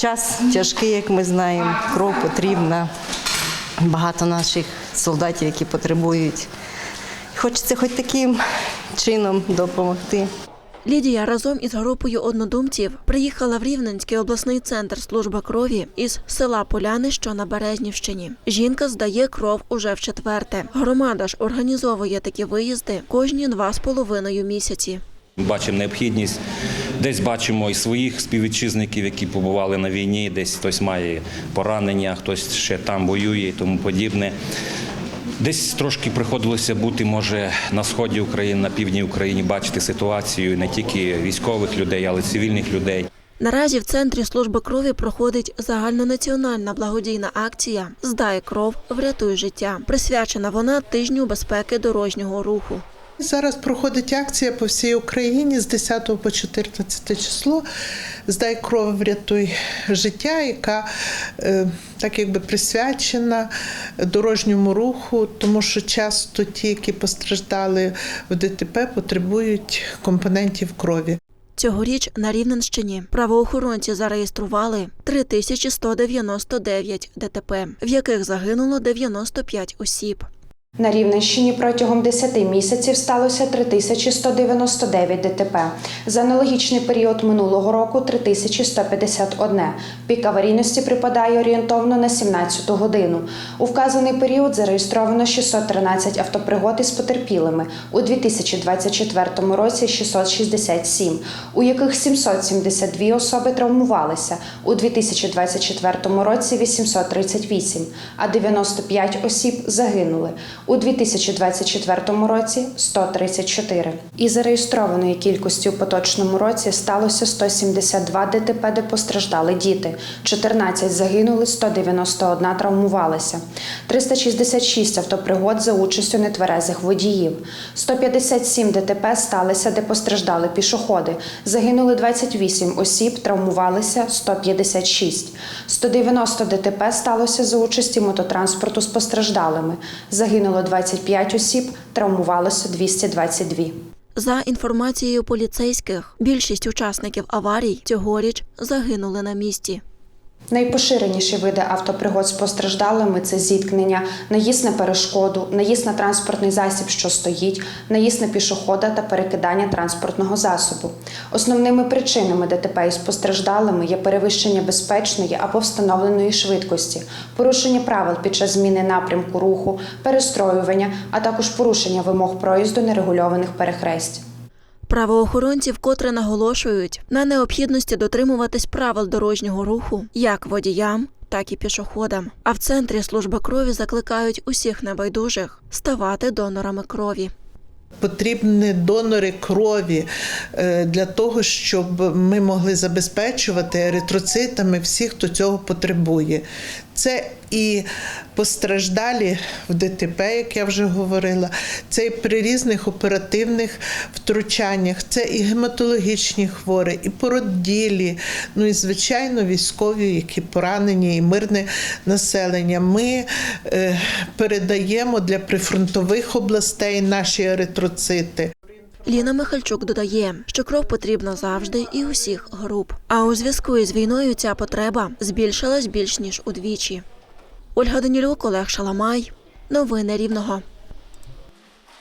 Час тяжкий, як ми знаємо, кров потрібна. Багато наших солдатів, які потребують. Хочеться хоч таким чином допомогти. Лідія разом із групою однодумців приїхала в Рівненський обласний центр служби крові із села Поляни, що на Березнівщині. Жінка здає кров уже в четверте. Громада ж організовує такі виїзди кожні два з половиною місяці. Бачимо необхідність. Десь бачимо і своїх співвітчизників, які побували на війні, десь хтось має поранення, хтось ще там воює і тому подібне. Десь трошки приходилося бути, може, на сході України, на півдні України, бачити ситуацію не тільки військових людей, але й цивільних людей. Наразі в центрі служби крові проходить загальнонаціональна благодійна акція Здай кров, врятуй життя. Присвячена вона тижню безпеки дорожнього руху. Зараз проходить акція по всій Україні з 10 по 14 число. Здай кров, врятуй життя, яка е, так якби присвячена дорожньому руху, тому що часто ті, які постраждали в ДТП, потребують компонентів крові. Цьогоріч на Рівненщині правоохоронці зареєстрували 3199 ДТП, в яких загинуло 95 осіб. На Рівненщині протягом 10 місяців сталося 3199 ДТП. За аналогічний період минулого року 3151. Пік аварійності припадає орієнтовно на 17 годину. У вказаний період зареєстровано 613 автопригод із потерпілими. У 2024 році 667, у яких 772 особи травмувалися. У 2024 році 838, а 95 осіб загинули. У 2024 році 134. Із зареєстрованої кількості у поточному році сталося 172 ДТП, де постраждали діти, 14 загинули, 191 травмувалися, 366 автопригод за участю нетверезих водіїв, 157 ДТП сталися, де постраждали пішоходи, загинули 28 осіб, травмувалися 156, 190 ДТП сталося за участі мототранспорту з постраждалими, загинуло 25 осіб, травмувалося 222. За інформацією поліцейських, більшість учасників аварій цьогоріч загинули на місці. Найпоширеніші види автопригод з постраждалими це зіткнення, наїзд на перешкоду, наїзд на транспортний засіб, що стоїть, наїзд на пішохода та перекидання транспортного засобу. Основними причинами ДТП із постраждалими є перевищення безпечної або встановленої швидкості, порушення правил під час зміни напрямку руху, перестроювання, а також порушення вимог проїзду нерегульованих перехресть. Правоохоронці вкотре наголошують на необхідності дотримуватись правил дорожнього руху як водіям, так і пішоходам. А в центрі служби крові закликають усіх небайдужих ставати донорами крові. Потрібні донори крові е, для того, щоб ми могли забезпечувати еритроцитами всіх, хто цього потребує. Це і постраждалі в ДТП, як я вже говорила, це і при різних оперативних втручаннях, це і гематологічні хворі, і породілі, ну і звичайно військові, які поранені, і мирне населення. Ми е, передаємо для прифронтових областей наші еритроцити. Ліна Михальчук додає, що кров потрібна завжди і усіх груп. А у зв'язку із війною ця потреба збільшилась більш ніж удвічі. Ольга Данілюк, Олег Шаламай. Новини Рівного.